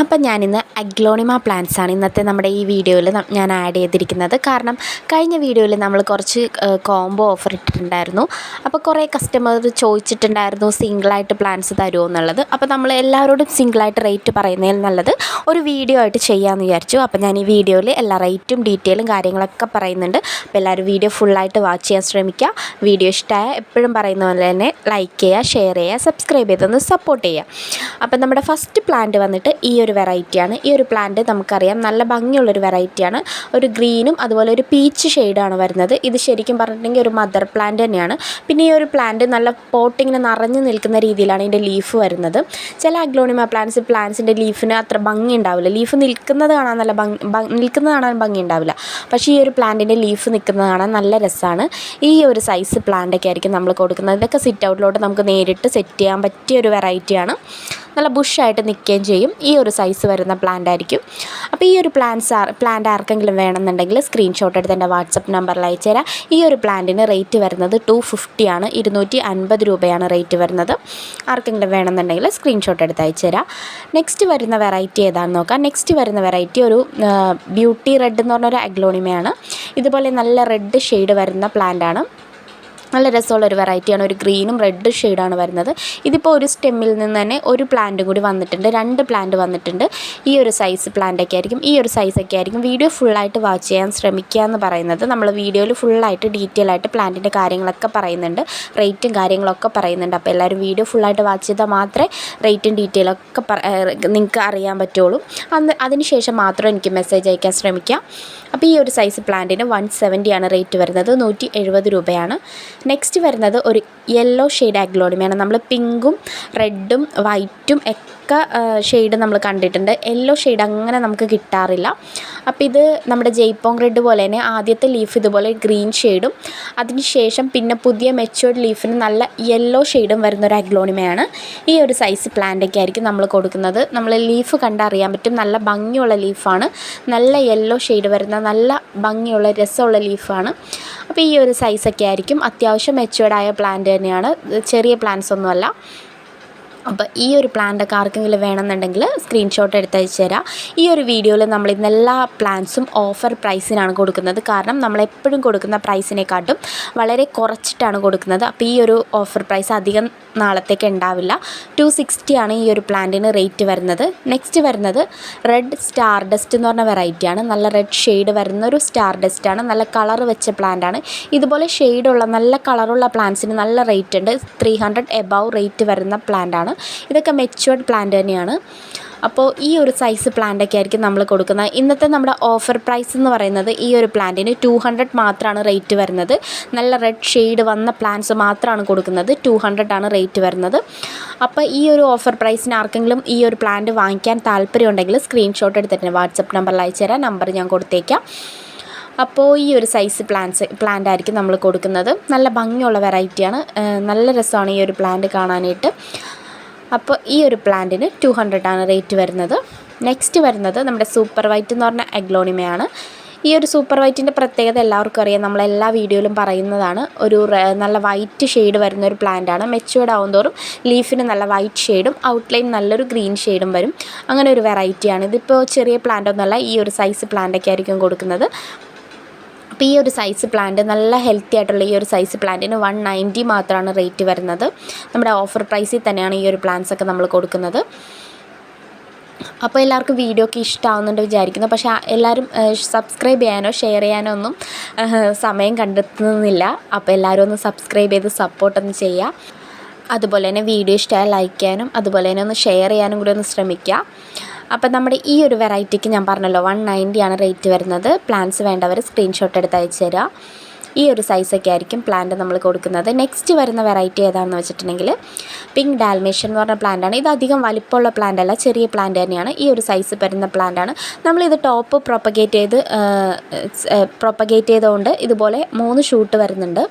അപ്പം ഞാനിന്ന് aglaonema plants ആണ് ഇന്നത്തെ നമ്മുടെ ഈ വീഡിയോയിൽ ഞാൻ ആഡ് ചെയ്തിരിക്കുന്നത്. കാരണം കഴിഞ്ഞ വീഡിയോയിൽ നമ്മൾ കുറച്ച് കോംബോ ഓഫർ ഇട്ടിട്ടുണ്ടായിരുന്നു. അപ്പോൾ കുറേ കസ്റ്റമർ ചോദിച്ചിട്ടുണ്ടായിരുന്നു സിംഗിളായിട്ട് പ്ലാന്റ്സ് തരുമോ എന്നുള്ളത്. അപ്പോൾ നമ്മൾ എല്ലാവരോടും സിംഗിളായിട്ട് റേറ്റ് പറയുന്നതിൽ നല്ലത് ഒരു വീഡിയോ ആയിട്ട് ചെയ്യാമെന്ന് വിചാരിച്ചു. അപ്പോൾ ഞാൻ ഈ വീഡിയോയിൽ എല്ലാ റേറ്റും ഡീറ്റെയിലും കാര്യങ്ങളൊക്കെ പറയുന്നുണ്ട്. അപ്പോൾ എല്ലാവരും വീഡിയോ ഫുള്ളായിട്ട് വാച്ച് ചെയ്യാൻ ശ്രമിക്കുക. വീഡിയോ ഇഷ്ടമായ എപ്പോഴും പറയുന്ന പോലെ തന്നെ ലൈക്ക് ചെയ്യുക ഷെയർ ചെയ്യുക സബ്സ്ക്രൈബ് ചെയ്തൊന്ന് സപ്പോർട്ട് ചെയ്യുക. അപ്പം നമ്മുടെ ഫസ്റ്റ് പ്ലാന്റ് വന്നിട്ട് ഈ ഒരു വെറൈറ്റിയാണ് ഈ ഒരു പ്ലാന്റ് നമുക്കറിയാം. നല്ല ഭംഗിയുള്ളൊരു വെറൈറ്റിയാണ് ഒരു ഗ്രീനും അതുപോലെ ഒരു പീച്ച് ഷെയ്ഡാണ് വരുന്നത്. ഇത് ശരിക്കും പറഞ്ഞിട്ടുണ്ടെങ്കിൽ ഒരു മദർ പ്ലാന്റ് തന്നെയാണ്. പിന്നെ ഈ ഒരു പ്ലാന്റ് നല്ല പോട്ടിങ്ങനെ നിറഞ്ഞു നിൽക്കുന്ന രീതിയിലാണ് ഇതിന്റെ ലീഫ് വരുന്നത്. ചില അഗ്ലോണിമ പ്ലാന്റ്സ് പ്ലാന്റ്സിന്റെ ലീഫിന് അത്ര ഭംഗി ഉണ്ടാവില്ല. ലീഫ് നിൽക്കുന്നത് കാണാൻ നല്ല ഭംഗി നിൽക്കുന്നത് കാണാൻ ഭംഗി ഉണ്ടാവില്ല. പക്ഷേ ഈ ഒരു പ്ലാന്റിന്റെ ലീഫ് നിൽക്കുന്നത് കാണാൻ നല്ല രസമാണ്. ഈ ഒരു സൈസ് പ്ലാന്റൊക്കെ ആയിരിക്കും നമ്മൾ കൊടുക്കുന്നത്. ഇതൊക്കെ സിറ്റ് ഔട്ടിലോട്ട് നമുക്ക് നേരിട്ട് സെറ്റ് ചെയ്യാൻ പറ്റിയ ഒരു വെറൈറ്റിയാണ് നല്ല ബുഷായിട്ട് നിൽക്കുകയും ചെയ്യും. ഈ ഒരു സൈസ് വരുന്ന പ്ലാന്റ് ആയിരിക്കും. അപ്പോൾ ഈ ഒരു പ്ലാന്റ്സ് പ്ലാന്റ് ആർക്കെങ്കിലും വേണമെന്നുണ്ടെങ്കിൽ സ്ക്രീൻഷോട്ട് എടുത്ത് എന്റെ വാട്സപ്പ് നമ്പറിൽ അയച്ചു തരാം ഈ ഒരു പ്ലാന്റിന് റേറ്റ് വരുന്നത് ടു ഫിഫ്റ്റിയാണ് ഇരുന്നൂറ്റി അൻപത് രൂപയാണ് റേറ്റ് വരുന്നത്. ആർക്കെങ്കിലും വേണമെന്നുണ്ടെങ്കിൽ സ്ക്രീൻഷോട്ട് എടുത്ത് അയച്ചു തരാം നെക്സ്റ്റ് വരുന്ന വെറൈറ്റി ഏതാണെന്ന് നോക്കാം. നെക്സ്റ്റ് വരുന്ന വെറൈറ്റി ഒരു ബ്യൂട്ടി റെഡ് എന്ന് പറഞ്ഞൊരു അഗ്ലോണിമയാണ് ഇതുപോലെ നല്ല റെഡ് ഷെയ്ഡ് വരുന്ന പ്ലാന്റാണ് നല്ല രസമുള്ള ഒരു വെറൈറ്റിയാണ്. ഒരു ഗ്രീനും റെഡ് ഷെയ്ഡാണ് വരുന്നത്. ഇതിപ്പോൾ ഒരു സ്റ്റെമ്മിൽ നിന്ന് തന്നെ ഒരു പ്ലാന്റ് കൂടി വന്നിട്ടുണ്ട്. രണ്ട് പ്ലാന്റ് വന്നിട്ടുണ്ട്. ഈ ഒരു സൈസ് പ്ലാന്റൊക്കെ ആയിരിക്കും. ഈ ഒരു സൈസൊക്കെ ആയിരിക്കും വീഡിയോ ഫുള്ളായിട്ട് വാച്ച് ചെയ്യാൻ ശ്രമിക്കുക എന്ന് പറയുന്നത്. നമ്മൾ വീഡിയോയിൽ ഫുള്ളായിട്ട് ഡീറ്റെയിൽ ആയിട്ട് പ്ലാന്റിന്റെ കാര്യങ്ങളൊക്കെ പറയുന്നുണ്ട്. റേറ്റും കാര്യങ്ങളൊക്കെ പറയുന്നുണ്ട്. അപ്പോൾ എല്ലാവരും വീഡിയോ ഫുള്ളായിട്ട് വാച്ച് ചെയ്താൽ മാത്രമേ റേറ്റും ഡീറ്റെയിലൊക്കെ നിങ്ങൾക്ക് അറിയാൻ പറ്റുള്ളൂ. അന്ന് അതിന് ശേഷം മാത്രം എനിക്ക് മെസ്സേജ് അയക്കാൻ ശ്രമിക്കാം അപ്പോൾ ഈ ഒരു സൈസ് പ്ലാന്റിന് വൺ സെവന്റിയാണ് റേറ്റ് വരുന്നത്. നൂറ്റി എഴുപത് രൂപയാണ്. നെക്സ്റ്റ് വരുന്നത് ഒരു യെല്ലോ ഷെയ്ഡ് ആഗ്ലോണിമയാണ് നമ്മൾ പിങ്കും റെഡും വൈറ്റും ഒക്കെ ഷെയ്ഡ് നമ്മൾ കണ്ടിട്ടുണ്ട്. യെല്ലോ ഷെയ്ഡ് അങ്ങനെ നമുക്ക് കിട്ടാറില്ല. അപ്പോൾ ഇത് നമ്മുടെ ജയ്പോങ് റെഡ് പോലെ തന്നെ ആദ്യത്തെ ലീഫ് ഇതുപോലെ ഗ്രീൻ ഷെയ്ഡും അതിനുശേഷം പിന്നെ പുതിയ മെച്ചുവേർഡ് ലീഫിന് നല്ല യെല്ലോ ഷെയ്ഡും വരുന്ന ഒരു അഗ്ലോണിമയാണ്. ഈ ഒരു സൈസ് പ്ലാന്റൊക്കെ ആയിരിക്കും നമ്മൾ കൊടുക്കുന്നത്. നമ്മൾ ലീഫ് കണ്ടറിയാൻ പറ്റും. നല്ല ഭംഗിയുള്ള ലീഫാണ് നല്ല യെല്ലോ ഷെയ്ഡ് വരുന്ന നല്ല ഭംഗിയുള്ള രസമുള്ള ലീഫാണ് അപ്പോൾ ഈ ഒരു സൈസൊക്കെ ആയിരിക്കും. അത്യാവശ്യം മെച്ചുവേർഡായ പ്ലാന്റ് തന്നെയാണ്. ചെറിയ പ്ലാന്റ്സ് ഒന്നുമല്ല. അപ്പോൾ ഈ ഒരു പ്ലാന്റൊക്കെ ആർക്കെങ്കിലും വേണമെന്നുണ്ടെങ്കിൽ സ്ക്രീൻഷോട്ട് എടുത്ത് അയച്ചു തരാം. ഈ ഒരു വീഡിയോയിൽ നമ്മൾ ഇന്ന് എല്ലാ പ്ലാൻസും ഓഫർ പ്രൈസിനാണ് കൊടുക്കുന്നത്. കാരണം നമ്മളെപ്പോഴും കൊടുക്കുന്ന പ്രൈസിനെക്കാട്ടും വളരെ കുറച്ചിട്ടാണ് കൊടുക്കുന്നത്. അപ്പോൾ ഈ ഒരു ഓഫർ പ്രൈസ് അധികം നാളത്തേക്ക് ഉണ്ടാവില്ല. ടു സിക്സ്റ്റിയാണ് ഈ ഒരു പ്ലാന്റിന് റേറ്റ് വരുന്നത്. നെക്സ്റ്റ് വരുന്നത് റെഡ് സ്റ്റാർ ഡസ്റ്റ് എന്ന് പറഞ്ഞ വെറൈറ്റിയാണ് നല്ല റെഡ് ഷെയ്ഡ് വരുന്ന ഒരു സ്റ്റാർ ഡസ്റ്റാണ് നല്ല കളർ വെച്ച പ്ലാന്റാണ് ഇതുപോലെ ഷെയ്ഡുള്ള നല്ല കളറുള്ള പ്ലാന്റ്സിന് നല്ല റേറ്റ് ഉണ്ട്. ത്രീ ഹൺഡ്രഡ് എബവ് റേറ്റ് വരുന്ന പ്ലാന്റാണ് ഇതൊക്കെ മെച്ചുവേർഡ് പ്ലാന്റ് തന്നെയാണ്. അപ്പോൾ ഈ ഒരു സൈസ് പ്ലാന്റൊക്കെ ആയിരിക്കും നമ്മൾ കൊടുക്കുന്നത്. ഇന്നത്തെ നമ്മുടെ ഓഫർ പ്രൈസ് എന്ന് പറയുന്നത് ഈ ഒരു പ്ലാന്റിന് ടു ഹൺഡ്രഡ് മാത്രമാണ് റേറ്റ് വരുന്നത്. നല്ല റെഡ് ഷെയ്ഡ് വന്ന പ്ലാന്റ്സ് മാത്രമാണ് കൊടുക്കുന്നത്. ടു ആണ് റേറ്റ് വരുന്നത്. അപ്പോൾ ഈ ഒരു ഓഫർ പ്രൈസിന് ആർക്കെങ്കിലും ഈ ഒരു പ്ലാന്റ് വാങ്ങിക്കാൻ താല്പര്യമുണ്ടെങ്കിൽ സ്ക്രീൻഷോട്ട് എടുത്തിട്ട് വാട്സപ്പ് നമ്പറിൽ അയച്ചു തരാം. നമ്പർ ഞാൻ കൊടുത്തേക്കാം. അപ്പോൾ ഈ ഒരു സൈസ് പ്ലാന്റ്സ് പ്ലാന്റ് ആയിരിക്കും നമ്മൾ കൊടുക്കുന്നത്. നല്ല ഭംഗിയുള്ള വെറൈറ്റിയാണ് നല്ല രസമാണ് ഈ ഒരു പ്ലാന്റ് കാണാനായിട്ട്. അപ്പോൾ ഈ ഒരു പ്ലാന്റിന് ടു ആണ് റേറ്റ് വരുന്നത്. നെക്സ്റ്റ് വരുന്നത് നമ്മുടെ സൂപ്പർ വൈറ്റ് എന്ന് പറഞ്ഞ അഗ്ലോണിമയാണ് ഈ ഒരു സൂപ്പർ വൈറ്റിന്റെ പ്രത്യേകത എല്ലാവർക്കും അറിയാം. നമ്മൾ എല്ലാ വീഡിയോയിലും പറയുന്നതാണ്. ഒരു നല്ല വൈറ്റ് ഷെയ്ഡ് വരുന്ന ഒരു പ്ലാന്റ് ആണ്. മെച്ചുവേർഡ് തോറും ലീഫിന് നല്ല വൈറ്റ് ഷെയ്ഡും ഔട്ട്ലൈൻ നല്ലൊരു ഗ്രീൻ ഷെയ്ഡും വരും. അങ്ങനെ ഒരു വെറൈറ്റിയാണ് ഇതിപ്പോൾ ചെറിയ പ്ലാന്റ് ഒന്നുമല്ല ഈ ഒരു സൈസ് പ്ലാന്റൊക്കെ ആയിരിക്കും കൊടുക്കുന്നത്. അപ്പോൾ ഈ ഒരു സൈസ് പ്ലാന്റ് നല്ല ഹെൽത്തി ആയിട്ടുള്ള ഈ ഒരു സൈസ് പ്ലാന്റിന് വൺ നയന്റി മാത്രമാണ് റേറ്റ് വരുന്നത്. നമ്മുടെ ഓഫർ പ്രൈസിൽ തന്നെയാണ് ഈ ഒരു പ്ലാന്റ്സ് ഒക്കെ നമ്മൾ കൊടുക്കുന്നത്. അപ്പോൾ എല്ലാവർക്കും വീഡിയോ ഒക്കെ ഇഷ്ടമാവുന്നുണ്ട് വിചാരിക്കുന്നു. പക്ഷേ എല്ലാവരും സബ്സ്ക്രൈബ് ചെയ്യാനോ ഷെയർ ചെയ്യാനോ ഒന്നും സമയം കണ്ടെത്തുന്നില്ല. അപ്പോൾ എല്ലാവരും ഒന്ന് സബ്സ്ക്രൈബ് ചെയ്ത് സപ്പോർട്ടൊന്ന് ചെയ്യുക അതുപോലെ തന്നെ വീഡിയോ ഇഷ്ടമായ ലൈക്ക് ചെയ്യാനും അതുപോലെ തന്നെ ഒന്ന് ഷെയർ ചെയ്യാനും കൂടി ഒന്ന് ശ്രമിക്കുക അപ്പം നമ്മുടെ ഈ ഒരു വെറൈറ്റിക്ക് ഞാൻ പറഞ്ഞല്ലോ വൺ നയന്റിയാണ് റേറ്റ് വരുന്നത്. പ്ലാൻസ് വേണ്ടവർ സ്ക്രീൻഷോട്ട് എടുത്ത് അയച്ചു തരിക ഈ ഒരു സൈസൊക്കെ ആയിരിക്കും പ്ലാന്റ് നമ്മൾ കൊടുക്കുന്നത്. നെക്സ്റ്റ് വരുന്ന വെറൈറ്റി ഏതാണെന്ന് വെച്ചിട്ടുണ്ടെങ്കിൽ പിങ്ക് ഡാൽമേഷൻ എന്ന് പറഞ്ഞ പ്ലാന്റാണ് ഇത് അധികം വലിപ്പമുള്ള പ്ലാന്റ് അല്ല ചെറിയ പ്ലാന്റ് തന്നെയാണ്. ഈ ഒരു സൈസ് വരുന്ന പ്ലാന്റാണ് നമ്മളിത് ടോപ്പ് പ്രൊപ്പഗേറ്റ് ചെയ്ത് പ്രൊപ്പഗേറ്റ് ചെയ്തുകൊണ്ട് ഇതുപോലെ മൂന്ന് ഷൂട്ട് വരുന്നുണ്ട്.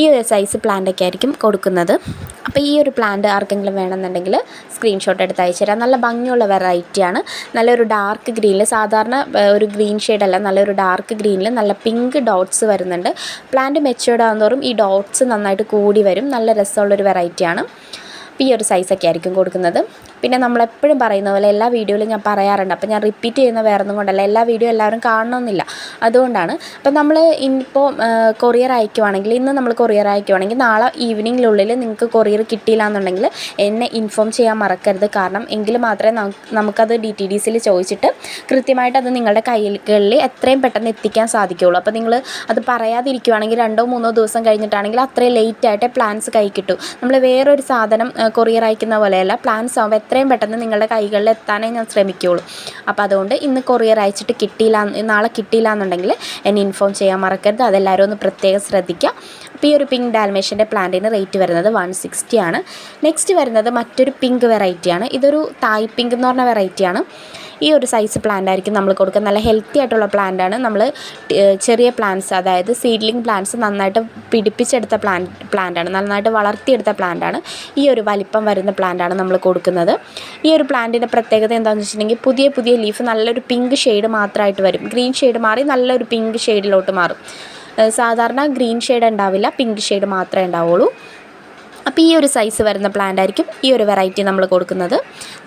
ഈ ഒരു സൈസ് പ്ലാന്റൊക്കെ ആയിരിക്കും കൊടുക്കുന്നത്. അപ്പോൾ ഈ ഒരു പ്ലാന്റ് ആർക്കെങ്കിലും വേണമെന്നുണ്ടെങ്കിൽ സ്ക്രീൻഷോട്ട് എടുത്ത് അയച്ചു തരാം. നല്ല ഭംഗിയുള്ള വെറൈറ്റിയാണ് നല്ലൊരു ഡാർക്ക് ഗ്രീനിൽ സാധാരണ ഒരു ഗ്രീൻ ഷെയ്ഡല്ല നല്ലൊരു ഡാർക്ക് ഗ്രീനിൽ നല്ല പിങ്ക് ഡോട്ട്സ് വരുന്നുണ്ട്. പ്ലാന്റ് മെച്ചുവേർഡ് ആകുന്നതോറും ഈ ഡോട്ട്സ് നന്നായിട്ട് കൂടി വരും. നല്ല രസമുള്ളൊരു വെറൈറ്റിയാണ് അപ്പോൾ ഈ ഒരു സൈസൊക്കെ ആയിരിക്കും കൊടുക്കുന്നത്. പിന്നെ നമ്മളെപ്പോഴും പറയുന്ന പോലെ എല്ലാ വീഡിയോയിലും ഞാൻ പറയാറുണ്ട്. അപ്പോൾ ഞാൻ റിപ്പീറ്റ് ചെയ്യുന്ന വേറൊന്നും കൊണ്ടല്ല. എല്ലാ വീഡിയോ എല്ലാവരും കാണണമെന്നില്ല. അതുകൊണ്ടാണ്. അപ്പോൾ നമ്മൾ ഇനിയിപ്പോൾ കൊറിയർ അയക്കുവാണെങ്കിൽ ഇന്ന് നമ്മൾ കൊറിയർ അയക്കുവാണെങ്കിൽ നാളെ ഈവനിങ്ങിനുള്ളിൽ നിങ്ങൾക്ക് കൊറിയർ കിട്ടിയില്ല എന്നുണ്ടെങ്കിൽ എന്നെ ഇൻഫോം ചെയ്യാൻ മറക്കരുത്. കാരണം എങ്കിൽ മാത്രമേ നമുക്കത് ഡി ടി ഡി സിയിൽ ചോദിച്ചിട്ട് കൃത്യമായിട്ട് അത് നിങ്ങളുടെ കൈകളിൽ എത്രയും പെട്ടെന്ന് എത്തിക്കാൻ സാധിക്കുകയുള്ളൂ അപ്പോൾ നിങ്ങൾ അത് പറയാതിരിക്കുവാണെങ്കിൽ രണ്ടോ മൂന്നോ ദിവസം കഴിഞ്ഞിട്ടാണെങ്കിൽ അത്രയും ലേറ്റ് ആയിട്ടേ പ്ലാൻസ് കൈ കിട്ടൂ. നമ്മൾ വേറൊരു സാധനം കൊറിയർ അയക്കുന്ന പോലെയല്ല പ്ലാൻസ് ആകുമ്പോൾ എത്രയും പെട്ടെന്ന് നിങ്ങളുടെ കൈകളിൽ എത്താനേ ഞാൻ ശ്രമിക്കുകയുള്ളൂ അപ്പോൾ അതുകൊണ്ട് ഇന്ന് കൊറിയർ അയച്ചിട്ട് കിട്ടിയില്ല നാളെ കിട്ടിയില്ല എന്നുണ്ടെങ്കിൽ എന്നെ ഇൻഫോം ചെയ്യാൻ മറക്കരുത്. അതെല്ലാവരും ഒന്ന് പ്രത്യേകം ശ്രദ്ധിക്കുക. അപ്പോൾ ഈ ഒരു പിങ്ക് ഡാൽമേഷന്റെ പ്ലാന്റിന് റേറ്റ് വരുന്നത് വൺ സിക്സ്റ്റി ആണ്. നെക്സ്റ്റ് വരുന്നത് മറ്റൊരു പിങ്ക് വെറൈറ്റിയാണ് ഇതൊരു തായ് പിങ്ക് എന്ന് പറഞ്ഞ വെറൈറ്റിയാണ് ഈ ഒരു സൈസ് പ്ലാന്റ് ആയിരിക്കും നമ്മൾ കൊടുക്കുക. നല്ല ഹെൽത്തി ആയിട്ടുള്ള പ്ലാന്റ് ആണ്. നമ്മൾ ചെറിയ പ്ലാന്റ്സ് അതായത് സീഡ്ലിംഗ് പ്ലാന്റ്സ് നന്നായിട്ട് പിടിപ്പിച്ചെടുത്ത പ്ലാന്റ് ആണ്. നന്നായിട്ട് വളർത്തിയെടുത്ത ആണ്. ഈ ഒരു വലിപ്പം വരുന്ന പ്ലാന്റ് ആണ് നമ്മൾ കൊടുക്കുന്നത്. ഈ ഒരു പ്ലാന്റിന്റെ പ്രത്യേകത എന്താണെന്ന് വെച്ചിട്ടുണ്ടെങ്കിൽ പുതിയ പുതിയ ലീഫ് നല്ലൊരു പിങ്ക് ഷെയ്ഡ് മാത്രമായിട്ട് വരും. ഗ്രീൻ ഷെയ്ഡ് മാറി നല്ലൊരു പിങ്ക് ഷെയ്ഡിലോട്ട് മാറും. സാധാരണ ഗ്രീൻ ഷെയ്ഡ് ഉണ്ടാവില്ല പിങ്ക് ഷെയ്ഡ് മാത്രമേ ഉണ്ടാവുള്ളൂ. അപ്പോൾ ഈ ഒരു സൈസ് വരുന്ന പ്ലാന്റ് ആയിരിക്കും ഈ ഒരു വെറൈറ്റി നമ്മൾ കൊടുക്കുന്നത്.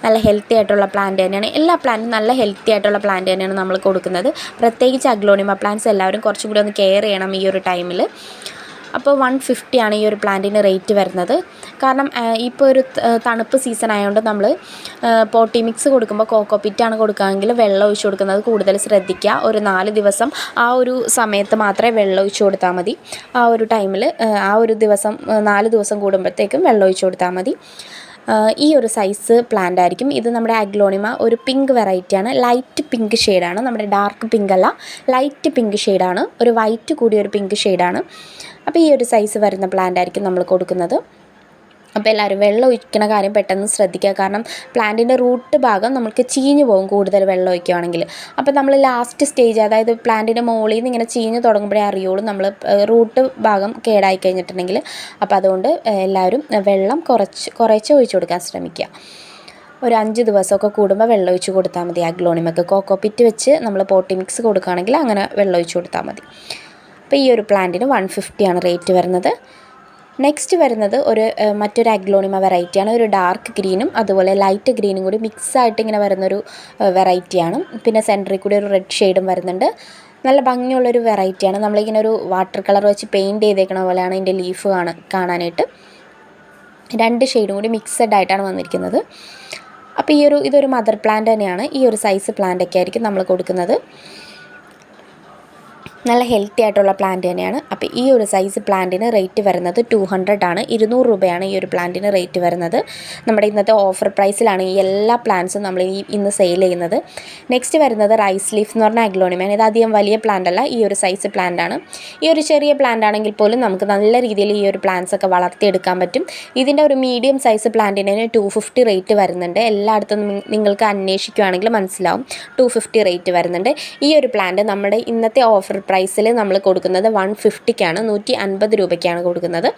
നല്ല ഹെൽത്തി ആയിട്ടുള്ള പ്ലാന്റ് തന്നെയാണ്. എല്ലാ പ്ലാന്റും നല്ല ഹെൽത്തി ആയിട്ടുള്ള പ്ലാന്റ് തന്നെയാണ് നമ്മൾ കൊടുക്കുന്നത്. പ്രത്യേകിച്ച് അഗ്ലോണിമ പ്ലാന്റ്സ് എല്ലാവരും കുറച്ചും കൂടി ഒന്ന് കെയർ ചെയ്യണം ഈ ഒരു ടൈമിൽ അപ്പോൾ വൺ ഫിഫ്റ്റിയാണ് ഈ ഒരു പ്ലാന്റിന് റേറ്റ് വരുന്നത്. കാരണം ഇപ്പോൾ ഒരു തണുപ്പ് സീസൺ ആയതുകൊണ്ട് നമ്മൾ പോട്ടി മിക്സ് കൊടുക്കുമ്പോൾ കോക്കോ പിറ്റാണ് കൊടുക്കുകയെങ്കിൽ വെള്ളം ഒഴിച്ചു കൊടുക്കുന്നത് കൂടുതൽ ശ്രദ്ധിക്കുക. ഒരു നാല് ദിവസം ആ ഒരു സമയത്ത് മാത്രമേ വെള്ളം ഒഴിച്ചു കൊടുത്താൽ മതി. ആ ഒരു ടൈമിൽ ആ ഒരു ദിവസം നാല് ദിവസം കൂടുമ്പോഴത്തേക്കും വെള്ളം ഒഴിച്ചു കൊടുത്താൽ മതി. ഈ ഒരു സൈസ് പ്ലാന്റ് ആയിരിക്കും. ഇത് നമ്മുടെ അഗ്ലോണിമ ഒരു പിങ്ക് വെറൈറ്റിയാണ് ലൈറ്റ് പിങ്ക് ഷെയ്ഡാണ് നമ്മുടെ ഡാർക്ക് പിങ്ക് അല്ല. ലൈറ്റ് പിങ്ക് ഷെയ്ഡാണ് ഒരു വൈറ്റ് കൂടിയ ഒരു പിങ്ക് ഷെയ്ഡാണ് അപ്പോൾ ഈ ഒരു സൈസ് വരുന്ന പ്ലാന്റ് ആയിരിക്കും നമ്മൾ കൊടുക്കുന്നത്. അപ്പോൾ എല്ലാവരും വെള്ളം ഒഴിക്കണ കാര്യം പെട്ടെന്ന് ശ്രദ്ധിക്കുക. കാരണം പ്ലാന്റിന്റെ റൂട്ട് ഭാഗം നമുക്ക് ചീഞ്ഞു പോകും കൂടുതൽ വെള്ളം ഒഴിക്കുകയാണെങ്കിൽ അപ്പോൾ നമ്മൾ ലാസ്റ്റ് സ്റ്റേജ് അതായത് പ്ലാന്റിന്റെ മുകളിൽ നിന്ന് ഇങ്ങനെ ചീഞ്ഞ് തുടങ്ങുമ്പോഴേ അറിയുള്ളൂ നമ്മൾ റൂട്ട് ഭാഗം കേടായി കഴിഞ്ഞിട്ടുണ്ടെങ്കിൽ. അപ്പോൾ അതുകൊണ്ട് എല്ലാവരും വെള്ളം കുറച്ച് കുറേശ്ശെ ഒഴിച്ചു കൊടുക്കാൻ ശ്രമിക്കുക. ഒരു അഞ്ച് ദിവസമൊക്കെ കൂടുമ്പോൾ വെള്ളം ഒഴിച്ച് കൊടുത്താൽ മതി. അഗ്ലോണിമൊക്കെ കോക്കോ പിറ്റ് വെച്ച് നമ്മൾ പോട്ടി മിക്സ് കൊടുക്കുകയാണെങ്കിൽ അങ്ങനെ വെള്ളം ഒഴിച്ച് കൊടുത്താൽ മതി. അപ്പോൾ ഈ ഒരു പ്ലാന്റിന് വൺ ഫിഫ്റ്റിയാണ് റേറ്റ് വരുന്നത്. നെക്സ്റ്റ് വരുന്നത് ഒരു മറ്റൊരു അഗ്ലോണിമ വെറൈറ്റിയാണ് ഒരു ഡാർക്ക് ഗ്രീനും അതുപോലെ ലൈറ്റ് ഗ്രീനും കൂടി മിക്സ് ആയിട്ട് ഇങ്ങനെ വരുന്നൊരു വെറൈറ്റിയാണ് പിന്നെ സെന്ററിൽ കൂടി ഒരു റെഡ് ഷെയ്ഡും വരുന്നുണ്ട്. നല്ല ഭംഗിയുള്ളൊരു വെറൈറ്റിയാണ് നമ്മളിങ്ങനെ ഒരു വാട്ടർ കളർ വെച്ച് പെയിന്റ് ചെയ്തേക്കണ പോലെയാണ് ഇതിന്റെ ലീഫ് കാണാൻ കാണാനായിട്ട്. രണ്ട് ഷെയ്ഡും കൂടി മിക്സഡ് ആയിട്ടാണ് വന്നിരിക്കുന്നത്. അപ്പോൾ ഈ ഒരു ഇതൊരു മദർ പ്ലാന്റ് തന്നെയാണ്. ഈ ഒരു സൈസ് പ്ലാന്റ് ഒക്കെ ആയിരിക്കും നമ്മൾ കൊടുക്കുന്നത്. നല്ല ഹെൽത്തി ആയിട്ടുള്ള പ്ലാന്റ് തന്നെയാണ്. അപ്പോൾ ഈ ഒരു സൈസ് പ്ലാന്റിന് റേറ്റ് വരുന്നത് ടു ഹൺഡ്രഡ് ആണ്. ഇരുന്നൂറ് രൂപയാണ് ഈ ഒരു പ്ലാന്റിന് റേറ്റ് വരുന്നത്. നമ്മുടെ ഇന്നത്തെ ഓഫർ പ്രൈസിലാണ് ഈ എല്ലാ പ്ലാന്റ്സും നമ്മൾ ഈ ഇന്ന് സെയിൽ ചെയ്യുന്നത്. നെക്സ്റ്റ് വരുന്നത് റൈസ് ലീഫ് എന്ന് പറഞ്ഞ അഗ്ലോണിമാൻ ഇത് അധികം വലിയ പ്ലാന്റ് അല്ല ഈ ഒരു സൈസ് പ്ലാന്റ് ആണ്. ഈ ഒരു ചെറിയ പ്ലാന്റ് ആണെങ്കിൽ പോലും നമുക്ക് നല്ല രീതിയിൽ ഈ ഒരു പ്ലാന്റ്സ് ഒക്കെ വളർത്തിയെടുക്കാൻ പറ്റും. ഇതിന്റെ ഒരു മീഡിയം സൈസ് പ്ലാന്റിന് ടു ഫിഫ്റ്റി റേറ്റ് വരുന്നുണ്ട്. എല്ലായിടത്തും നിങ്ങൾക്ക് അന്വേഷിക്കുകയാണെങ്കിൽ മനസ്സിലാവും. ടു ഫിഫ്റ്റി റേറ്റ് വരുന്നുണ്ട്. ഈ ഒരു പ്ലാന്റ് നമ്മുടെ ഇന്നത്തെ ഓഫർ പ്രൈസിൽ നമ്മൾ കൊടുക്കുന്നത് വൺ ഫിഫ്റ്റിക്കാണ് നൂറ്റി അൻപത് രൂപയ്ക്കാണ് കൊടുക്കുന്നത്.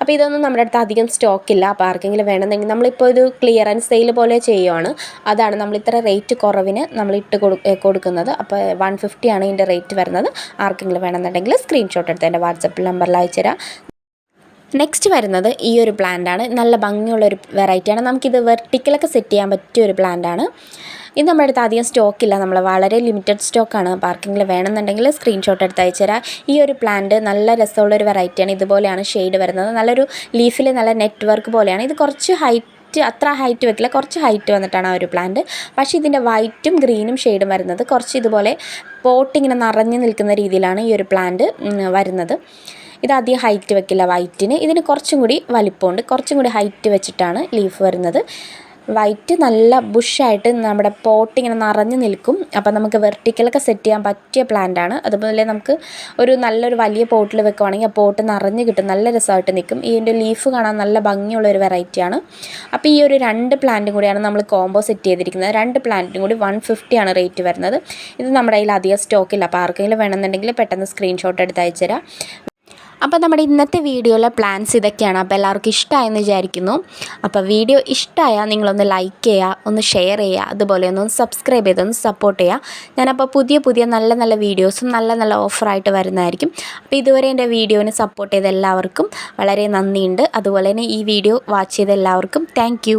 അപ്പോൾ ഇതൊന്നും നമ്മുടെ അടുത്ത് അധികം സ്റ്റോക്ക് ഇല്ല. അപ്പോൾ ആർക്കെങ്കിലും വേണമെന്നെങ്കിൽ നമ്മളിപ്പോൾ ഒരു ക്ലിയറൻസ് സെയിൽ പോലെ ചെയ്യുവാണ്. അതാണ് നമ്മൾ ഇത്ര റേറ്റ് കുറവിന് നമ്മൾ ഇട്ട് കൊടു കൊടുക്കുന്നത്. അപ്പോൾ വൺ ഫിഫ്റ്റിയാണ് ഇതിന്റെ റേറ്റ് വരുന്നത്. ആർക്കെങ്കിലും വേണമെന്നുണ്ടെങ്കിൽ സ്ക്രീൻഷോട്ട് എടുത്ത് എന്റെ വാട്സപ്പ് നമ്പറിൽ അയച്ചുതരാം. നെക്സ്റ്റ് വരുന്നത് ഈ ഒരു പ്ലാന്റ് ആണ്. നല്ല ഭംഗിയുള്ള ഒരു വെറൈറ്റിയാണ് നമുക്കിത് വെർട്ടിക്കലൊക്കെ സെറ്റ് ചെയ്യാൻ പറ്റിയ ഒരു പ്ലാന്റ് ആണ്. ഇത് നമ്മുടെ അടുത്ത് അധികം സ്റ്റോക്കില്ല നമ്മൾ വളരെ ലിമിറ്റഡ് സ്റ്റോക്കാണ് പാർക്കിങ്ങിൽ വേണമെന്നുണ്ടെങ്കിൽ സ്ക്രീൻഷോട്ട് എടുത്ത് അയച്ചുതരാം ഈ ഒരു പ്ലാന്റ് നല്ല രസമുള്ള ഒരു വെറൈറ്റിയാണ് ഇതുപോലെയാണ് ഷെയ്ഡ് വരുന്നത്. നല്ലൊരു ലീഫിൽ നല്ല നെറ്റ്വർക്ക് പോലെയാണ്. ഇത് കുറച്ച് ഹൈറ്റ് അത്ര ഹൈറ്റ് വെക്കില്ല. കുറച്ച് ഹൈറ്റ് വന്നിട്ടാണ് ആ ഒരു പ്ലാന്റ് പക്ഷേ ഇതിന്റെ വൈറ്റും ഗ്രീനും ഷെയ്ഡും വരുന്നത് കുറച്ച് ഇതുപോലെ പോട്ട് ഇങ്ങനെ നിറഞ്ഞു നിൽക്കുന്ന രീതിയിലാണ് ഈ ഒരു പ്ലാന്റ് വരുന്നത്. ഇത് അധികം ഹൈറ്റ് വെക്കില്ല വൈറ്റിന് ഇതിന് കുറച്ചും കൂടി വലിപ്പമുണ്ട്. കുറച്ചും കൂടി ഹൈറ്റ് വെച്ചിട്ടാണ് ലീഫ് വരുന്നത്. വൈറ്റ് നല്ല ബുഷായിട്ട് നമ്മുടെ പോട്ട് ഇങ്ങനെ നിറഞ്ഞു നിൽക്കും. അപ്പം നമുക്ക് വെർട്ടിക്കലൊക്കെ സെറ്റ് ചെയ്യാൻ പറ്റിയ പ്ലാന്റ് ആണ്. അതുപോലെ നമുക്ക് ഒരു നല്ലൊരു വലിയ പോട്ടിൽ വെക്കുവാണെങ്കിൽ ആ പോട്ട് നിറഞ്ഞു കിട്ടും. നല്ല രസമായിട്ട് നിൽക്കും. ഇതിന്റെ ലീഫ് കാണാൻ നല്ല ഭംഗിയുള്ള ഒരു വെറൈറ്റിയാണ് അപ്പോൾ ഈ ഒരു രണ്ട് പ്ലാന്റും കൂടിയാണ് നമ്മൾ കോംബോ സെറ്റ് ചെയ്തിരിക്കുന്നത്. രണ്ട് പ്ലാന്റും കൂടി വൺ ആണ് റേറ്റ് വരുന്നത്. ഇത് നമ്മുടെ കയ്യിൽ അധികം സ്റ്റോക്കില്ല അപ്പോൾ ആർക്കെങ്കിലും വേണമെന്നുണ്ടെങ്കിൽ പെട്ടെന്ന് സ്ക്രീൻഷോട്ട് എടുത്ത് അയച്ചുതരാം അപ്പോൾ നമ്മുടെ ഇന്നത്തെ വീഡിയോയിലെ പ്ലാൻസ് ഇതൊക്കെയാണ്. അപ്പോൾ എല്ലാവർക്കും ഇഷ്ടമായെന്ന് വിചാരിക്കുന്നു. അപ്പോൾ വീഡിയോ ഇഷ്ടമായാൽ നിങ്ങളൊന്ന് ലൈക്ക് ചെയ്യുക ഒന്ന് ഷെയർ ചെയ്യുക അതുപോലെ ഒന്ന് സബ്സ്ക്രൈബ് ചെയ്ത് ഒന്ന് സപ്പോർട്ട് ചെയ്യുക. ഞാനപ്പോൾ പുതിയ പുതിയ നല്ല നല്ല വീഡിയോസും നല്ല നല്ല ഓഫറായിട്ട് വരുന്നതായിരിക്കും. അപ്പോൾ ഇതുവരെ എന്റെ വീഡിയോനെ സപ്പോർട്ട് ചെയ്ത എല്ലാവർക്കും വളരെ നന്ദിയുണ്ട്. അതുപോലെ തന്നെ ഈ വീഡിയോ വാച്ച് ചെയ്ത എല്ലാവർക്കും താങ്ക്